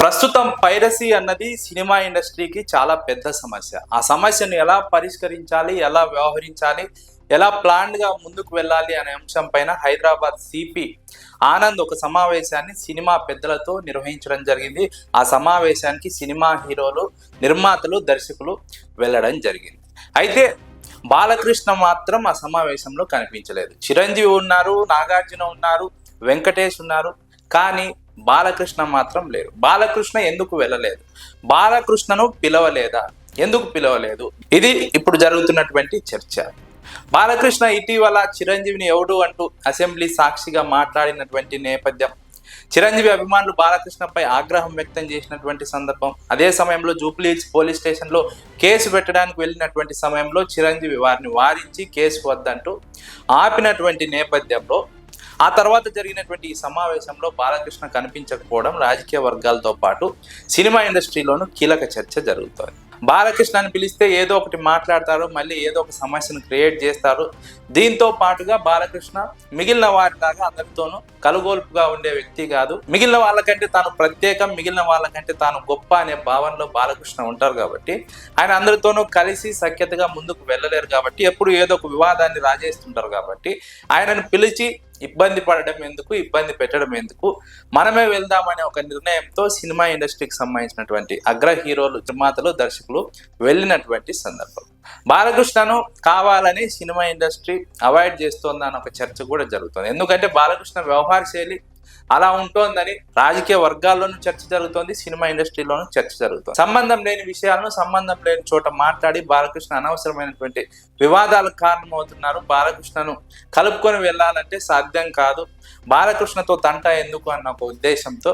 ప్రస్తుతం పైరసీ అన్నది సినిమా ఇండస్ట్రీకి చాలా పెద్ద సమస్య. ఆ సమస్యను ఎలా పరిష్కరించాలి ఎలా వ్యవహరించాలి ఎలా ప్లాన్డ్గా ముందుకు వెళ్ళాలి అనే అంశం పైన హైదరాబాద్ సిపి ఆనంద్ ఒక సమావేశాన్ని సినిమా పెద్దలతో నిర్వహించడం జరిగింది. ఆ సమావేశానికి సినిమా హీరోలు నిర్మాతలు దర్శకులు వెళ్ళడం జరిగింది. అయితే బాలకృష్ణ మాత్రం ఆ సమావేశంలో కనిపించలేదు. చిరంజీవి ఉన్నారు నాగార్జున ఉన్నారు వెంకటేష్ ఉన్నారు. కానీ బాలకృష్ణ మాత్రం లేరు. బాలకృష్ణ ఎందుకు వెళ్ళలేదు? బాలకృష్ణను పిలవలేదా? ఎందుకు పిలవలేదు? ఇది ఇప్పుడు జరుగుతున్నటువంటి చర్చ. బాలకృష్ణ ఇటీవల చిరంజీవిని ఎవడు అంటూ అసెంబ్లీ సాక్షిగా మాట్లాడినటువంటి నేపథ్యం. చిరంజీవి అభిమానులు బాలకృష్ణపై ఆగ్రహం వ్యక్తం చేసినటువంటి సందర్భం. అదే సమయంలో జూబ్లీహిల్స్ పోలీస్ స్టేషన్లో కేసు పెట్టడానికి వెళ్ళినటువంటి సమయంలో చిరంజీవి వారిని వారించి కేసు వద్దంటూ ఆపినటువంటి నేపథ్యంలో ఆ తర్వాత జరిగినటువంటి ఈ సమావేశంలో బాలకృష్ణ కనిపించకపోవడం రాజకీయ వర్గాలతో పాటు సినిమా ఇండస్ట్రీలోనూ కీలక చర్చ జరుగుతోంది. బాలకృష్ణని పిలిస్తే ఏదో ఒకటి మాట్లాడతారు మళ్ళీ ఏదో ఒక సమస్యను క్రియేట్ చేస్తారు. దీంతో పాటుగా బాలకృష్ణ మిగిలిన వారిలాగా అందరితోనూ కలుగోల్పుగా ఉండే వ్యక్తి కాదు. మిగిలిన వాళ్ళకంటే తాను ప్రత్యేకం మిగిలిన వాళ్ళకంటే తాను గొప్ప అనే భావనలో బాలకృష్ణ ఉంటారు కాబట్టి ఆయన అందరితోనూ కలిసి సఖ్యతగా ముందుకు వెళ్ళలేరు కాబట్టి ఎప్పుడు ఏదో ఒక వివాదాన్ని రాజేస్తుంటారు కాబట్టి ఆయనను పిలిచి ఇబ్బంది పడడం ఎందుకు ఇబ్బంది పెట్టడం ఎందుకు మనమే వెళ్దామనే ఒక నిర్ణయంతో సినిమా ఇండస్ట్రీకి సంబంధించినటువంటి అగ్ర హీరోలు నిర్మాతలు దర్శకులు వెళ్ళినటువంటి సందర్భం. బాలకృష్ణను కావాలని సినిమా ఇండస్ట్రీ అవాయిడ్ చేస్తోందని ఒక చర్చ కూడా జరుగుతుంది. ఎందుకంటే బాలకృష్ణ వ్యవహార శైలి అలా ఉంటోందని రాజకీయ వర్గాల్లోనూ చర్చ జరుగుతోంది సినిమా ఇండస్ట్రీలోనూ చర్చ జరుగుతుంది. సంబంధం లేని విషయాలను సంబంధం లేని చోట మాట్లాడి బాలకృష్ణ అనవసరమైనటువంటి వివాదాలకు కారణమవుతున్నారు. బాలకృష్ణను కలుపుకొని వెళ్ళాలంటే సాధ్యం కాదు. బాలకృష్ణతో తంట ఎందుకు అన్న ఒక ఉద్దేశంతో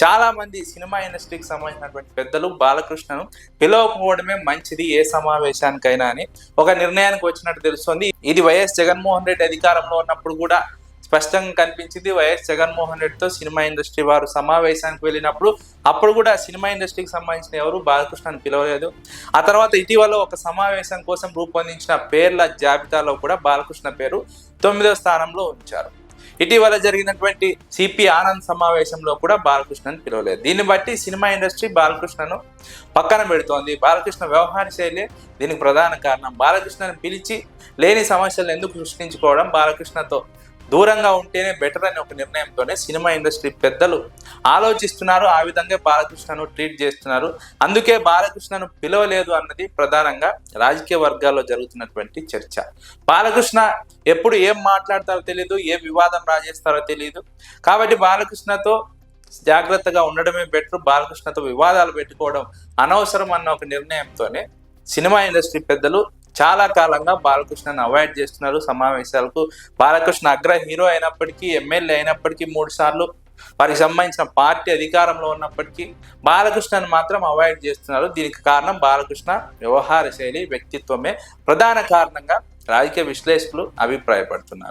చాలా మంది సినిమా ఇండస్ట్రీకి సంబంధించినటువంటి పెద్దలు బాలకృష్ణను పిలవకపోవడమే మంచిది ఏ సమావేశానికైనా అని ఒక నిర్ణయానికి వచ్చినట్టు తెలుస్తుంది. ఇది వైఎస్ జగన్మోహన్ రెడ్డి అధికారంలో ఉన్నప్పుడు కూడా స్పష్టంగా కనిపించింది వైఎస్ జగన్మోహన్ రెడ్డితో సినిమా ఇండస్ట్రీ. వారు సమావేశానికి వెళ్ళినప్పుడు అప్పుడు కూడా సినిమా ఇండస్ట్రీకి సంబంధించిన ఎవరు బాలకృష్ణని పిలవలేదు. ఆ తర్వాత ఇటీవల ఒక సమావేశం కోసం రూపొందించిన పేర్ల జాబితాలో కూడా బాలకృష్ణ పేరు తొమ్మిదవ స్థానంలో ఉంచారు. ఇటీవల జరిగినటువంటి సిపి ఆనంద్ సమావేశంలో కూడా బాలకృష్ణను పిలవలేదు. దీన్ని బట్టి సినిమా ఇండస్ట్రీ బాలకృష్ణను పక్కన పెడుతోంది. బాలకృష్ణ వ్యవహార శైలి దీనికి ప్రధాన కారణం. బాలకృష్ణను పిలిచి లేని సమస్యలు ఎందుకు సృష్టించుకోవడం బాలకృష్ణతో దూరంగా ఉంటేనే బెటర్ అనే ఒక నిర్ణయంతోనే సినిమా ఇండస్ట్రీ పెద్దలు ఆలోచిస్తున్నారు. ఆ విధంగా బాలకృష్ణను ట్రీట్ చేస్తున్నారు. అందుకే బాలకృష్ణను పిలవలేదు అన్నది ప్రధానంగా రాజకీయ వర్గాల్లో జరుగుతున్నటువంటి చర్చ. బాలకృష్ణ ఎప్పుడు ఏం మాట్లాడతారో తెలియదు ఏ వివాదం రాజేస్తారో తెలియదు కాబట్టి బాలకృష్ణతో జాగ్రత్తగా ఉండడమే బెటర్ బాలకృష్ణతో వివాదాలు పెట్టుకోవడం అనవసరం అన్న ఒక నిర్ణయంతోనే సినిమా ఇండస్ట్రీ పెద్దలు చాలా కాలంగా బాలకృష్ణను అవాయిడ్ చేస్తున్నారు సమావేశాలకు. బాలకృష్ణ అగ్ర హీరో అయినప్పటికీ ఎమ్మెల్యే అయినప్పటికీ మూడు సార్లు వారికి సంబంధించిన పార్టీ అధికారంలో ఉన్నప్పటికీ బాలకృష్ణను మాత్రం అవాయిడ్ చేస్తున్నారు. దీనికి కారణం బాలకృష్ణ వ్యవహార శైలి వ్యక్తిత్వమే ప్రధాన కారణంగా రాజకీయ విశ్లేషకులు అభిప్రాయపడుతున్నారు.